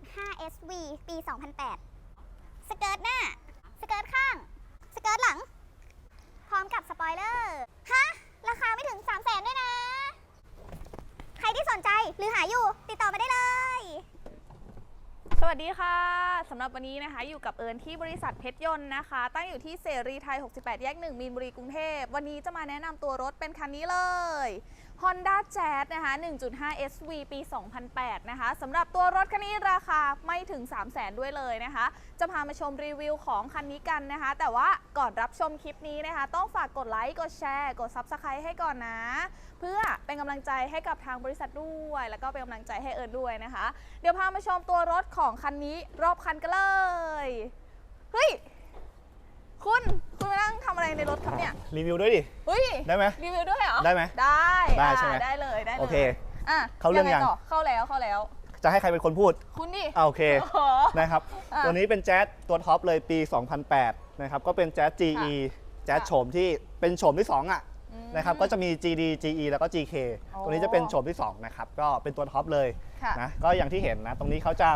1.5 SV ปี 2008 สเกิร์ตหน้า สเกิร์ตข้าง สเกิร์ตหลัง พร้อมกับสปอยเลอร์ ฮะ ราคาไม่ถึง 3 0 0แสนด้วยนะ ใครที่สนใจหรือหาอยู่ ติดต่อมาได้เลย สวัสดีค่ะสำหรับวันนี้นะคะ อยู่กับเอิญที่บริษัทเพชรยนต์นะคะ ตั้งอยู่ที่เสรีไทย 68 แยก 1 มีนบุรีกรุงเทพ วันนี้จะมาแนะนำตัวรถเป็นคันนี้เลย Honda Jazz นะคะ 1.5 SV ปี 2008 นะคะสำหรับตัวรถคันนี้ราคาไม่ถึง 3 0 0 0 0 0ด้วยเลยนะคะ จะพามาชมรีวิวของคันนี้กันนะคะ แต่ว่าก่อนรับชมคลิปนี้นะคะ ต้องฝากกดไลค์ กดแชร์ กด Subscribe ให้ก่อนนะ เพื่อเป็นกำลังใจให้กับทางบริษัทด้วย แล้วก็เป็นกำลังใจให้เอิญด้วยนะคะ เดี๋ยวพามาชมตัวรถของคันนี้รอบคันกันเลย เฮ้ย คุณ คุณมานั่งทำอะไรในรถครับเนี่ย รีวิวด้วยดิ เฮ้ย ได้ไหม รีวิวด้วยเหรอ ได้ไหม ได้ ได้อะใช่ไหมได้เลยได้เลยโอเค อะเข้าเรื่องยัง ไต่เข้าแล้วเข้าแล้ว จะให้ใครเป็นคนพูดคุณดิอ่าโอเค โอ้โห นะครับ อะตัวนี้เป็นแจ๊สตัวท็อปเลยปี 2008 นะครับ ก็เป็นแจ๊ส GE แจ๊สค่ะ โฉมที่เป็นโฉมที่ 2 อะ อืม นะครับ ก็จะมี GD GE แล้วก็ GK โอ้ตัวนี้จะเป็นโฉมที่ 2 นะครับ ก็เป็นตัวท็อปเลยค่ะ นะ ก็อย่างที่เห็นนะ ตรงนี้เขาจะ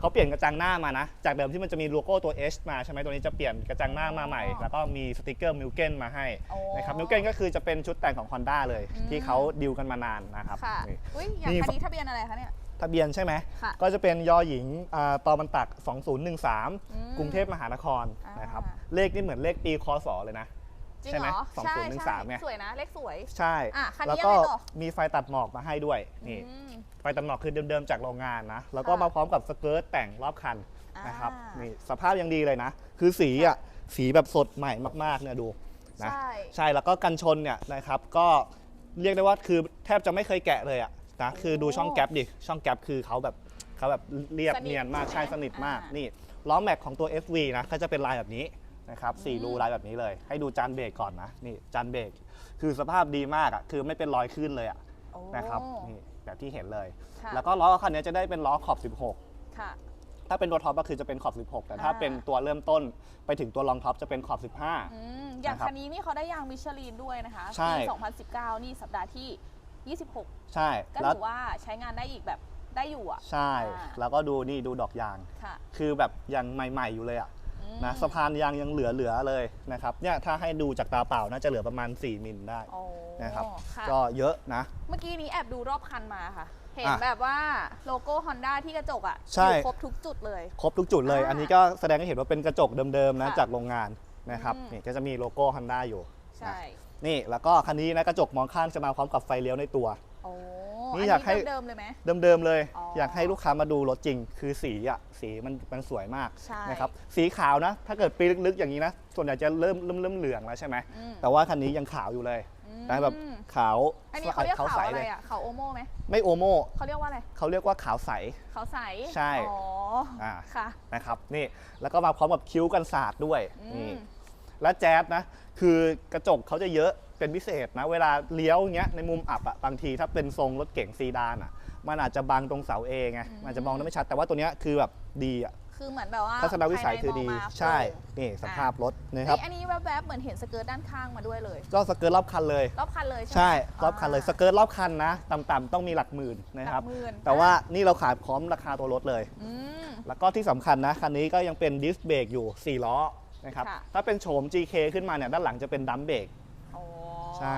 เขาเปลี่ยนกระจังหน้ามานะ จากเดิมที่มันจะมีโลโก้ตัว H มาใช่ไหมตัวนี้จะเปลี่ยนกระจังหน้ามาใหม่ แล้วก็มีสติกเกอร์มิลเกนมาให้โอ้ นะครับมิลเกนก็คือจะเป็นชุดแต่งของ Honda เลยอืมที่เขาดิวกันมานานนะครับค่ะนี่ อุ้ยอย่างนี่ คันนี้ทะเบียนอะไรคะเนี่ย ทะเบียนใช่ไหม ค่ะก็จะเป็นยอหญิงอ่าตอมันตักอืม2013กรุงเทพมหานครอ่านนะครับเลขนี่เหมือนเลขปีคศเลยนะ จริงใช่ไหเหมรอสองใช่ศูนย์หนึ่งใช่สามไงสวยนะเลขสวย ใช่ อะคันนี้แล้วก็ยังไงต่อ มีไฟตัดหมอกมาให้ด้วยนี่อืม ไฟตัดหมอกคือเดิมๆจากโรงงานนะ แล้วก็ค่ะมาพร้อมกับสเกิร์ตแต่งรอบคันนะครับอ่านี่นี่สภาพยังดีเลยนะ คือสีอะสีแบบสดใหม่มากๆเนี่ยดูนะใช่ ใช่แล้วก็กันชนเนี่ยนะครับก็เรียกได้ว่าคือแทบจะไม่เคยแกะเลยอะนะคือดูช่องแก๊ปดิช่องแก๊ปคือเขาแบบเขาแบบเรียบสนิทเนียนมากใช่ใช่ไหมสนิทมากอ่านี่ นี่ล้อแม็กของตัว SV นะก็จะเป็นลายแบบนี้ นะครับสี่อืมรูลายแบบนี้เลย ให้ดูจานเบรกก่อนนะนี่จานเบรกคือสภาพดีมากอะคือไม่เป็นรอยขึ้นเลยอะโอ้นะครับนี่แบบที่เห็นเลย ค่ะแล้วก็ล้อคันนี้จะได้เป็นล้อขอบ ค่ะ 16 ถ้าเป็นตัวท็อปก็คือจะเป็นขอบ 16 แต่ถ้าอ่า เป็นตัวเริ่มต้นไปถึงตัวรองท็อปจะเป็นขอบ15อืมอย่างนะครับคันนี้นี่เขาได้ยางมิชลินด้วยนะคะใช่ ปี2019 นี่สัปดาห์ที่ 26 ใช่ก็แล้วถือว่าใช้งานได้อีกแบบได้อยู่อะ ใช่ อ่า แล้วก็ดูนี่ดูดอกยาง ค่ะ คือแบบยังใหม่ ๆ อยู่เลยอะอืม นะสะพานยางยังเหลือๆเลยนะครับเนี่ยถ้าให้ดูจากตาเปล่าน่าจะเหลือประมาณ 4 มิลได้โอ้นะครับ ค่ะก็เยอะนะ เมื่อกี้นี้แอบดูรอบคันมาค่ะ เห็นอะแบบว่าโลโก้ Honda ที่กระจกอะใช่ อยู่ครบทุกจุดเลย ครบทุกจุดเลย อ่าอันนี้ก็แสดงให้เห็นว่าเป็นกระจกเดิมๆนะค่ะจากโรงงานนะครับอืม นี่ก็จะมีโลโก้ Honda อยู่ใช่นะนี่แล้วก็คันนี้นะกระจกมองข้างจะมาพร้อมกับไฟเลี้ยวในตัว โอ้ นี่อันอยากให้นี้เดิมๆเลยไหม เดิมๆเลย อ๋อออยากให้ลูกค้ามาดูรถจริง คือสีอะสีมันมันสวยมากใช่นะครับสีขาวนะ ถ้าเกิดปีลึกๆอย่างนี้นะ ส่วนใหญ่จะเริ่มเริ่มเริ่มเหลืองแล้วใช่ไหมอืม แต่ว่าคันนี้ยังขาวอยู่เลยอืมนะแบบขาวอันนี้เขาเรียกขาวใสอะไรเลยอะขาวโอโม่ไหมไม่โอโมเขาเรียกว่าอะไรเขาเรียกว่าขาวใสขาวใสใช่อ๋ออา ค่ะ นะครับนี่แล้วก็มาพร้อมกับคิ้วกันศาสตร์ด้วยอืนี่ม และแจ๊สนะ คือกระจกเขาจะเยอะเป็นพิเศษนะ เวลาเลี้ยวอย่างเงี้ยในมุมอับอะบางทีถ้าเป็นทรงรถเก๋งซีดานอะมันอาจจะบังตรงเสาเองไงมันอาจจะมองได้ไม่ชัดแต่ว่าตัวเนี้ยคือแบบดีอะคือเหมือนแบบว่าทัศนวิสัยคือดี ภายในมงมาใช่โปร่งนี่สภาพรถนะครับ นี่อันนี้แวบๆเหมือนเห็นสเกิร์ตด้านข้างมาด้วยเลย ก็สเกิร์ตรอบคันเลย รอบคันเลยใช่ไหมใช่รอบคันเลยสเกิร์ตรอบคันนะต่ำๆต้องมีหลักหมื่นนะครับ หลักหมื่น แต่ว่านี่เราขายพร้อมราคาตัวรถเลย อืม แล้วก็ที่สำคัญนะ คันนี้ก็ยังเป็นดิสเบรกอยู่ 4 ล้อ นะครับค่ะ ถ้าเป็นโฉม GK ขึ้นมาเนี่ยด้านหลังจะเป็นดัมเบรกโอ้ใช่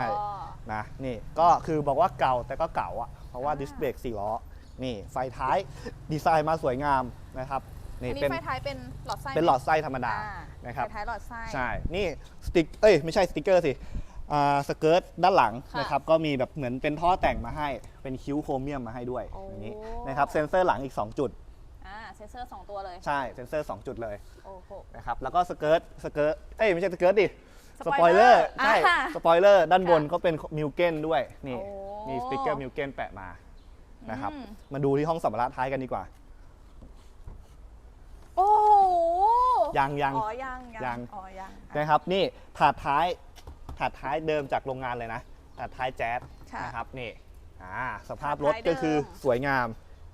นะนี่ก็คือบอกว่าเก่าแต่ก็เก่าอะเพราะว่าอ่า ดิสเบรก4ล้อนี่ไฟท้ายดีไซน์มาสวยงามนะครับอันี่นนี้เป็นไฟท้ายเป็นหลอดไส้เป็นหลอดไส้ธรรมดาอ่านะครับ ไฟท้ายหลอดไส้ ใช่ นี่สติ๊กเอ้ยไม่ใช่สติ๊กเกอร์สิอ่าสเกิร์ตด้านหลังค่ะนะครับก็มีแบบเหมือนเป็นท่อแต่งมาให้ เป็นคิ้วโครเมียมมาให้ด้วยโอ้ อย่างนี้นะครับเซ็นเซอร์หลังอีก 2 จุด อ่าเซนเซอร์สองตัวเลย ใช่เซ็นเซอร์ 2 จุดเลยโอ้โห นะครับแล้วก็สเกิร์ตสเกิร์ตเอ้ยไม่ใช่สเกิร์ตดิสสปปออยยเลเลออร์ร์ใช่อ่าสปอยเลอร์ด้านบนค่ะเขาเป็นมิลเกนด้วยนี่โอ้ มีสติ๊กเกอร์มิลเกนแปะมานะครับอืมมาดูที่ห้องสัมภาระท้ายกันดีกว่า โอ้โหยังยังอ๋อยังยัง อ๋อยังนะครับนี่ถาดท้ายถาดท้ายเดิมจากโรงงานเลยนะถาดท้ายแจ๊สค่ะนะครับนี่อ่าสภาพรถถาดท้ายก็คือเดิมสวยงาม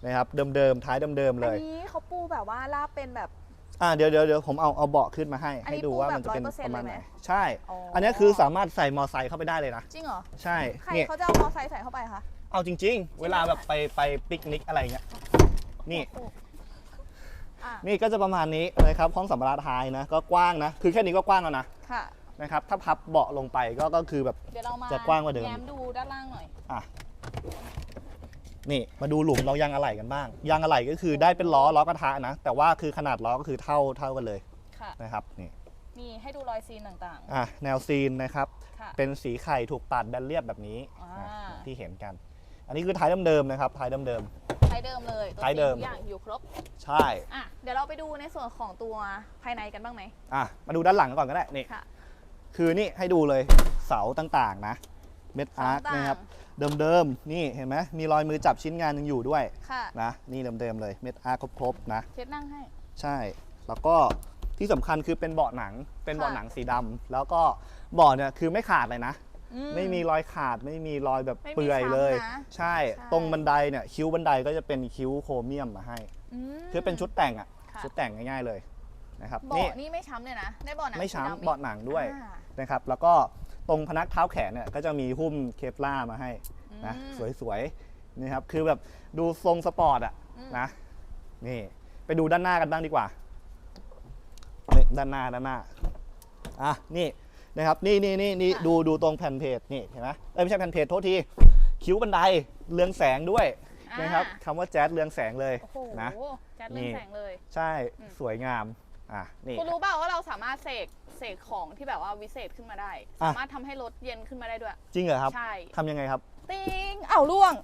นะครับเดิมๆท้ายเดิมๆเลอันยนี้เขาปูแบบว่าลาบเป็นแบบ อ่าเดี๋ยวเดี๋ยวเดี๋ยวผมเอาเอาเบาะขึ้นมาให้ อันนี้ให้ดูปูว่าแบบมันจะเป็น100%ประมาณเลยไหไหนมใช่ อ๋ออั อันนี้คือสามารถใส่มอไซค์เข้าไปได้เลยนะ จริงเหรอ ใช่ใครเนี่ยเขาจะเอามอไซค์ใส่เข้าไปคะเอาจริง ๆ เวลาแบบไปไปปิกนิกอะไรเงี้ยนี่โอ้โหนี่ก็จะประมาณนี้นะครับห้องสัมภาระท้ายนะ ก็กว้างนะ คือแค่นี้ก็กว้างแล้วนะค่ะ นะครับถ้าพับเบาะลงไปก็ก็คือแบบ เดี๋ยวเรามาจะกว้างกว่าเดิม แง้มดูด้านล่างหน่อย อะ นี่มาดูหลุมเรายางอะไหล่กันบ้าง ยางอะไหล่ก็คือได้เป็นล้อล้อกระทะนะ แต่ว่าคือขนาดล้อก็คือเท่าเท่ากันเลยค่ะ นะครับนี่มีให้ดูรอยซีนต่างอะแนวซีนนะครับ ๆ ค่ะ เป็นสีไข่ถูกตัดแบนเรียบแบบนี้อ่านะที่เห็นกัน อันนี้คือท้ายเดิมๆนะครับท้ายเดิมไทยเดิมเลยตัวไทยเดิม ทุกอย่างอยู่ครบ ๆใช่อะ เดี๋ยวเราไปดูในส่วนของตัวภายในกันบ้างไหมอะมาดูด้านหลังก่อนก็ได้นี่ค่ะคือนี่ให้ดูเลยเสาต่างๆนะเม็ดอาร์คต่างๆนะครับ เดิมๆ นี่เห็นไหมมีรอยมือจับชิ้นงานยังอยู่ด้วยค่ะนะนี่เดิมๆเลยเม็ดอาร์คครบๆนะเช็ดนั่งให้ ใช่ แล้วก็ที่สำคัญคือเป็นเบาะหนัง เป็นเบาะค่ะหนังสีดำแล้วก็เบาะเนี่ยคือไม่ขาดเลยนะ อื ไม่มีรอยขาดไม่มีรอยแบบไม่มีเปื่อยเลย ช้ำนะใช่ใช่ ตรงบันไดเนี่ยคิ้วบันไดก็จะเป็นคิ้วโครเมียมมาให้ ม คือเป็นชุดแต่งอะค่ะ ชุดแต่งง่ายๆเลย นะครับเบาะนี่นี่ไม่ช้ำเลยนะได้เบาะหนังไม่สีดำช้ำอีกเบาะหนังด้วยอ่า นะครับ แล้วก็ตรงพนักเท้าแขนเนี่ยก็จะมีหุ้มเคปล่าร์มาให้นะอืมสวยๆนี่ครับคือแบบดูทรงสปอร์ตอะอืม นะนี่ไปดูด้านหน้ากันบ้างดีกว่านี่ด้านหน้าด้านหน้าอะนี่นะครับนี่นี่นี่นี่ดูดูตรงแผ่นเพจนี่เห็นไหมเอ้ยไม่ใช่แผ่นเพจโทษทีคิ้วบันไดเรืองแสงด้วยอ่านะครับคำว่าแจ๊สเรืองแสงเลยโอ้โหนะ จัดเรื่องแสงเลย ใช่อืม สวยงาม อะนี่คุณรู้เปล่าว่าเราสามารถเสกเสกของที่แบบว่าวิเศษขึ้นมาได้อะสามารถทำให้รถเย็นขึ้นมาได้ด้วย จริงเหรอครับใช่ ทำยังไงครับติ้งเอ้าล่วง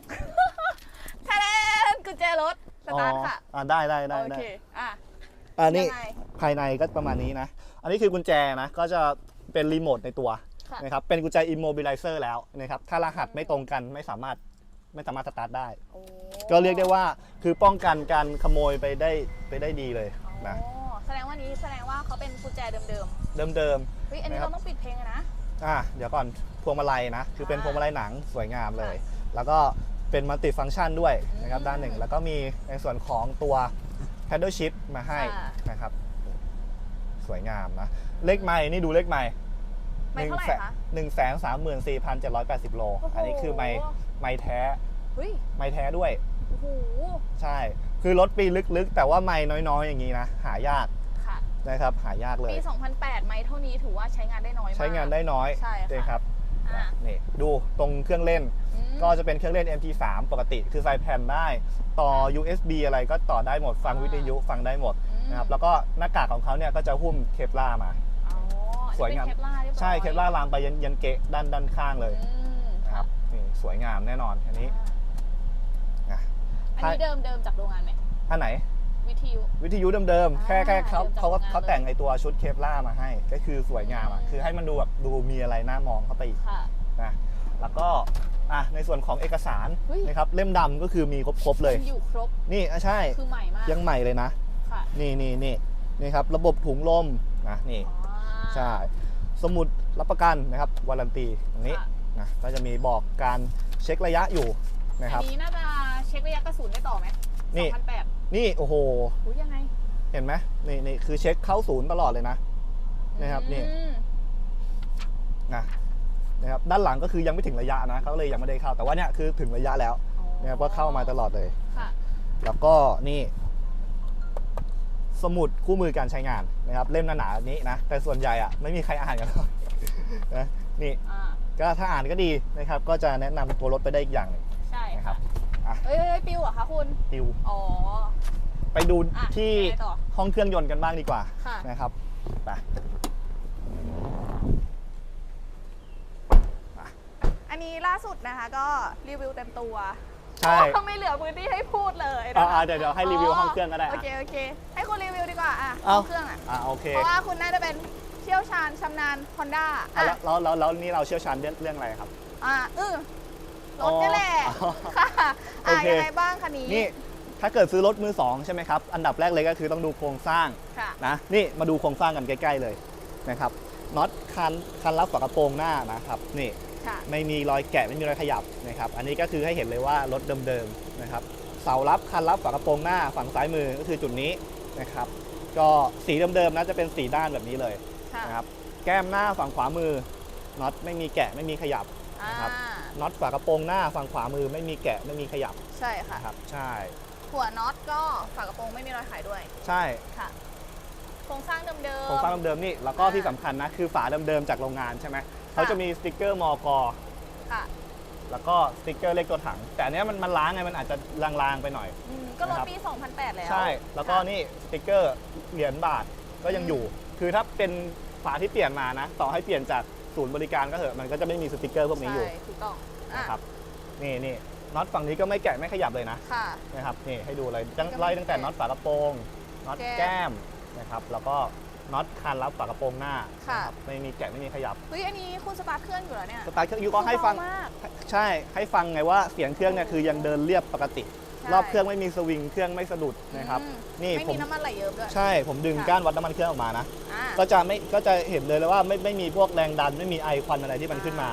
ทะเลนกุญแจรถสตาร์ทค่ะอ่าได้ได้ได้โอได้เค อะ อันนี้ยังไงภายในก็ประมาณนี้นะ อันนี้คือกุญแจนะ ก็จะเป็นรีโมทในตัวค่ะ นะครับ เป็นกุญแจ immobilizer แล้วนะครับ ถ้ารหัสไม่ตรงกันไม่สามารถไม่สามารถสตาร์ทได้ โอ้ก็เรียกได้ว่าคือป้องกันการขโมยไปได้ไปได้ดีเลยนะ อ๋อ แสดงว่านี้แสดงว่าเขาเป็นกุญแจเดิมเดิมๆเฮ้ยอันนี้นะครับเราต้องปิดเพลงอะนะ ๆอะเดี๋ยวก่อนพวงมาลัยนะ คือเป็นอ่าพวงมาลัยหนังสวยงามเลยค่ะแล้วก็เป็นมัลติฟัง c t ชันด้วยนะครับอืมด้านหนึ่ง แล้วก็มีในส่วนของตัว paddle shift มาให้ค่ะ นะครับ สวยงามนะ เลขไม้นี่ดูเลขไม้ไม่เท่าไหร่คะ หนึ่งแสนสามหมื่นสี่พันเจ็ดร้อยแปดสิบโล โอ้โห อันนี้คือไม้ไม้แท้เฮ้ยไม้แท้ด้วย โอ้โหใช่ คือรถปีลึกๆ แต่ว่าไม้น้อยๆ อย่างนี้นะ หายากค่ะ นะครับหายากเลย ปี 2008 ไมค์เท่านี้ถือว่าใช้งานได้น้อยมาก ใช้งานได้น้อยใช่ค่ะเลยครับอะนี่ดูตรงเครื่องเล่น อืม ก็จะเป็นเครื่องเล่น MP3 ปกติ คือใส่แผ่นได้ ต่อ USB อะไรก็ต่อได้หมดฟังอ่า วิทยุฟังได้หมดอืมนะครับแล้วก็หน้ากากของเขาเนี่ยก็จะหุ้มเคปล่าร์มา อ๋อสวยงาม เป็นเคปลาร์เรียบร้อยใช่เคปล่าร์ลามไปยันยันเกะด้านด้านข้างเลยอืมนะครับนี่สวยงามแน่นอนอันนี้อะอันนี้เดิมเดิมจากโรงงานไหมอันไหน วิทยุ วิทยุเดิมๆ แค่อ่าแค่เขาเดิมจากเขาก็โรงงาน เขาแต่งไอตัวชุดเคปล่าร์มาให้ ก็คือสวยงามอะอืมคือให้มันดูแบบดูมีอะไรน่ามองเข้าไปอีกค่ะ นะ แล้วก็อะในส่วนของเอกสารเฮ้ย นะครับเล่มดำก็คือมีครบๆเลยมันอยู่ครบนี่อะใช่ คือใหม่มากยังใหม่เลยนะ ค่ะนี่นี่นี่นี่ครับระบบถุงลมนะนี่อ๋อใช่สมุดรับประกันนะครับวารันตีตรงนี้ค่ะนะก็จะมีบอกการเช็คระยะอยู่นะครับ อันนี้น่าจะเช็คระยะกระสุนได้ต่อไหม นี่2008นี่โอ้โหอุ้ยยังไงเห็นไหมนี่นี่คือเช็คเข้าศูนย์ตลอดเลยนะ นะครับนี่ อืมนะนะครับด้านหลังก็คือยังไม่ถึงระยะนะเขาเลยยังไม่ได้เข้าแต่ว่าเนี่ยคือถึงระยะแล้วอ๋อนะครับก็เข้ามาตลอดเลย ค่ะแล้วก็นี่ สมุดคู่มือการใช้งานนะครับ เล่มหนาๆนี้นะแต่ส่วนใหญ่อะไม่มีใครอ่านกันหรอกนะนี่อ่าก็ถ้าอ่านก็ดีนะครับ ก็จะแนะนำตัวรถไปได้อีกอย่างหนึ่งใช่นะครัค่ะบ อะเอ้ยเอ้ยปิวเหรอคะคุณ ติว อ๋อ ไปดูอะที่ยังไงต่อห้องเครื่องยนต์กันบ้างดีกว่าค่ะ นะครับไปอันนี้ล่าสุดนะคะก็รีวิวเต็มตัวใช่เพราะไม่เหลือพื้นที่ให้พูดเลยเอานะคะเอาเดี๋ยวเดี๋ยวให้รีวิวห้องเครื่องก็ได้โออะ เคโอเค ให้คุณรีวิวดีกว่าอะเอาห้องเครื่องอะ อ่าโอเคเพราะว่าคุณน่าจะเป็นเชี่ยวชาญชำนาญ Honda อะอะแล้วแล้วแล้วแล้วนี่เราเชี่ยวชาญเรื่องเรื่องอะไรครับ อะอือ รถนี่แหละอ๋อค่ะโออะเค ยังไงบ้างคันนี้นี่ถ้าเกิดซื้อรถมือสองใช่ไหมครับ อันดับแรกเลยก็คือต้องดูโครงสร้างค่ะ นะนี่มาดูโครงสร้างกันใกล้ๆเลยนะครับน็อตคันคันรับฝากระโปรงหน้านะครับนี่ค่ะ ไม่มีรอยแกะไม่มีรอยขยับนะครับอันนี้ก็คือให้เห็นเลยว่ารถเดิมๆนะครับเสารับคันรับฝากระโปรงหน้าฝั่งซ้ายมือก็คือจุดนี้นะครับก็สีเดิมๆนะจะเป็นสีด้านแบบนี้เลย ค่ะ นะครับแก้มหน้าฝั่งขวามือน็อตไม่มีแกะไม่มีขยับอ่า นะครับน็อตฝากระโปรงหน้าฝั่งขวามือไม่มีแกะไม่มีขยับใช่ค่ะ นะครับใช่หัวน็อตก็ฝากระโปรงไม่มีรอยขายด้วยใช่ค่ะ โครงสร้างเดิมโครงสร้างเดิมๆนี่แล้วก็อ่าที่สำคัญนะคือฝาเดิมๆจากโรงงานใช่ไหมเขาจะมีสติกเกอร์มอกอๆค่ะ แล้วก็สติกเกอร์เลขตัวถัง แต่อันเนี้ยมันมันล้างไงมันอาจจะลางๆไปหน่อย อืมก็รถนะครับ ปี 2008 แล้วใช่แล้วก็ค่ะ นี่สติกเกอร์เหรียญบาทก็ยังอืม อยู่ คือถ้าเป็นฝาที่เปลี่ยนมานะ ต่อให้เปลี่ยนจาก ศูนย์บริการก็เถอะมันก็จะไม่มีสติกเกอร์พวกนี้อยู่ใช่ถูกต้องอะนะครับนี่นี่น็อตฝั่งนี้ก็ไม่แกะไม่ขยับเลยนะค่ะ นะครับนี่ให้ดูเลยตั้งก็ไม่ไล่ตั้งแต่แกะน็อตฝากระโปรงน็อตแก้ม แก้มนะครับแล้วก็น็อตคานรับฝากระโปรงหน้าค่ะนะครับไม่มีแกะไม่มีขยับเฮ้ยอันนี้คุณสตาร์ทเครื่องอยู่แล้วเนี่ยสตาร์ทเครื่องยูก็ให้ฟังเบามาก ใช่ให้ฟังไงว่าเสียงเครื่องเนี่ยคือยังเดินเรียบปกติใช่ รอบเครื่องไม่มีสวิงเครื่องไม่สะดุดนะครับอืมนี่ไม่ผมีมน้ำมันไหลเยิ้มด้วย ใช่ผมดึงค่ะ ก้านวัดน้ำมันเครื่องออกมานะ อ่า ก็จะไม่ก็จะเห็นเลยว่าไม่ไม่มีพวกแรงดันไม่มีไอควันอะไรที่มันขึ้นมา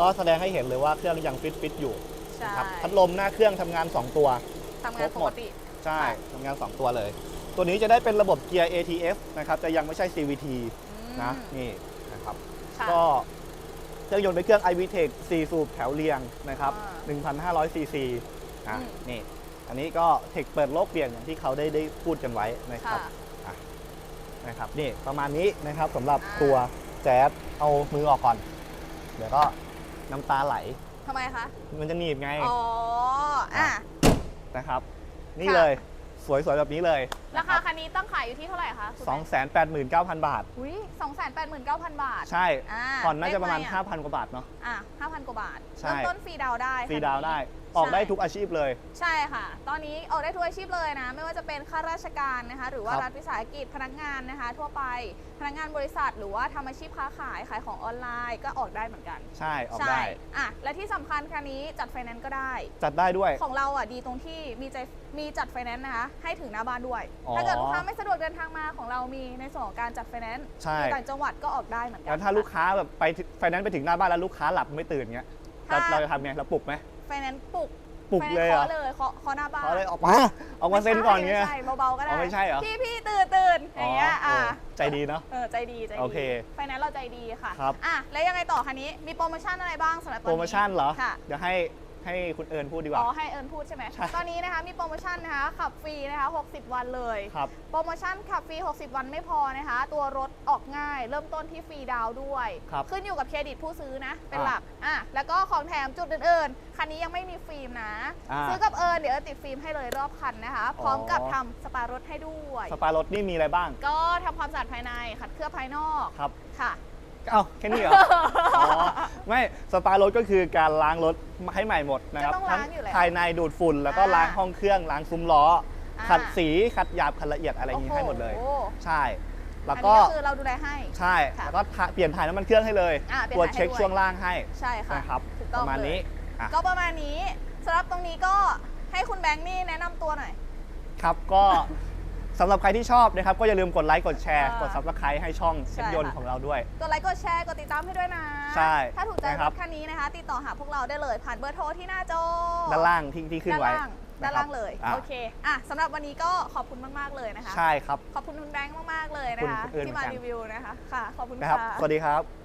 ก็แสดงให้เห็นเลยว่าเครื่องยังฟิตฟิตอยู่ใช่นะครับพัดลมหน้าเครื่องทำงาน 2 ตัว ทำงานครบปหมกดติ ใช่ค่ะ ทำงาน 2 ตัวเลย ตัวนี้จะได้เป็นระบบเกียร์ ATF นะครับแต่ยังไม่ใช่ CVT อืมนะ นี่นะครับค่ะก็เครื่องยนต์เป็นเครื่อง iVTEC 4 สูบแถวเรียงนะครับ อ่1,500 ซีซีอะอืม นี่ อันนี้ก็เทคเปิดโลกเปลี่ยนอย่างที่เขาได้ได้พูดกันไว้นะครับค่ะนะครับนี่ประมาณนี้นะครับสำหรับอ่าตัวแจ๊สเอามือออกก่อน เดี๋ยวก็น้ำตาไหลทำไมคะ มันจะหนีบไง อ๋อ อะ นะครับ นี่ค่ะเลย สวยๆ แบบนี้เลย ราคาคันนี้ตั้งขายอยู่ที่เท่าไหร่คะคุณสองแม่แสนแปดหมื่นเก้าพันบาท อุ้ยสองแสนแปดหมื่นเก้าพันบาท ใช่อ่าผ่อนน่าจะประมาณได้ไหอ่5,000 กว่าบาทเนาะ อะห้าพันกว่าบาทใช่เริ่มต้นฟรีดาวน์ได้ฟรีคันนี้ดาวน์ได้ ออกได้ทุกอาชีพเลย ใช่ค่ะ ตอนนี้ออกได้ทุกอาชีพเลยนะ ไม่ว่าจะเป็นข้าราชการนะคะ หรือว่าครับ รัฐวิสาหกิจพนักงานนะคะ ทั่วไปพนักงานบริษัท หรือว่าทำอาชีพค้าขายขายของออนไลน์ก็ออกได้เหมือนกันใช่ออกใช่ได้ อะและที่สำคัญคันนี้จัดไฟแนนซ์ก็ได้ จัดได้ด้วย ของเราอะดีตรงที่มีใจมีจัดไฟแนนซ์นะคะ ให้ถึงหน้าบ้านด้วย อ๋อ ถ้าเกิดลูกค้าไม่สะดวกเดินทางมาของเรามีในส่วนของการจัดไฟแนนซ์ใช่อยู่ต่างจังหวัดก็ออกได้เหมือนกัแล้วถ้าลูกค้าแบบไปไฟแนนซ์ไปถึงหน้าบ้านแล้วลูกค้าหลับไม่ตื่นเงี้ยเราถ้าเราจะทำไงเราปลุกไหมไฟแนนซ์ปลุกปลุกไฟแนนเลยซ์เหรเคาะอเลยเคาะเคาะหน้าบ้านเขาเลยออกมาออกมาเซ็นก่อนเงี้ยไม่ใช่เบาๆก็ได้อ๋อไม่ใช่เหรอ พี่พี่ตื่นตื่นอย่างเงี้ยอะโอ้ใจดีเนาะ เออใจดีใจดีโอเคไฟแนนซ์เราใจดีค่ะครับ อะแล้วยังไงต่อคันนี้มีโปรโมชั่นอะไรบ้างสำหรับตอนโปนี้รโมชั่นเหรอ ค่ะ เดี๋ยวให้ ให้คุณเอิญพูดดีกว่า อ๋อ ให้เอิญพูดใช่ไหม ใช่ตอนนี้นะคะ มีโปรโมชั่นนะคะ ขับฟรีนะคะ 60 วันเลย ครับ โปรโมชั่นขับฟรี 60 วันไม่พอนะคะ ตัวรถออกง่าย เริ่มต้นที่ฟรีดาวน์ด้วย ครับขึ้นอยู่กับเครดิตผู้ซื้อนะ เป็นอ่าหลัก อะ แล้วก็ของแถมจุดอื่นๆ คันนี้ยังไม่มีฟิล์มนะ อ่าซื้อกับเอิญเดี๋ยวเอิญติดฟิล์มให้เลยรอบคันนะคะ พร้อมกับอ๋อ ทำสปารถให้ด้วย สปารถนี่มีอะไรบ้าง ก็ทำความสะอาดภายใน ขัดเคลือบภายนอก ครับ ค่ะ เอ้าแค่นี้เหรอ อ๋อ ไม่สปารถก็คือการล้างรถให้ใหม่หมดนะครับก็ต้องทั้งล้างอยู่แล้วภายในดูดฝุ่นแล้วก็อ่าล้างห้องเครื่องล้างซุ้มล้อออ่าขัดสีขัดหยาบขัดละเอียดอะไรอย่างนี้ให้หมดเลย โอ้โใช่แล้วอันก็นี้ก็คือเราดูแลให้ ใช่ค่ะแล้วก็ทาเปลี่ยนถ่ายน้ำมันเครื่องให้เลยอ่าเปลี่ยนตรวจถ่ายให้เช็คด้วย ช่วงล่างให้ใช่ค่ะ นะครับถูกปต้องระมาณเลย นี้อะก็ประมาณนี้สำหรับตรงนี้ก็ให้คุณแบงค์นี่แนะนำตัวหน่อย ครับก็ สำหรับใครที่ชอบนะครับก็อย่าลืมกดไลค์กดแชร์อ่ากดซับสไครต์ให้ช่องใช่เช็คยนต์ค่ะของเราด้วย กดไลค์กดแชร์กดติดตามให้ด้วยนะ ใช่ถ้าถูกใจนะครรับถคันนี้นะคะ ติดต่อหาพวกเราได้เลยผ่านเบอร์โทรที่หน้าจอด้านล่างที่ที่ขึ้นด้านไว้ล่างด้านะครับล่างเลยอะโอเคอะสำหรับวันนี้ก็ขอบคุณมากๆเลยนะคะ ใช่ครับ ขอบคุณคุณแบงค์มากๆเลยนะคุณคะคนอื่นที่มาเหมือนกัน รีวิวนะคะ ค่ะ ขอบคุณนะครับ ค่ะ สวัสดีครับ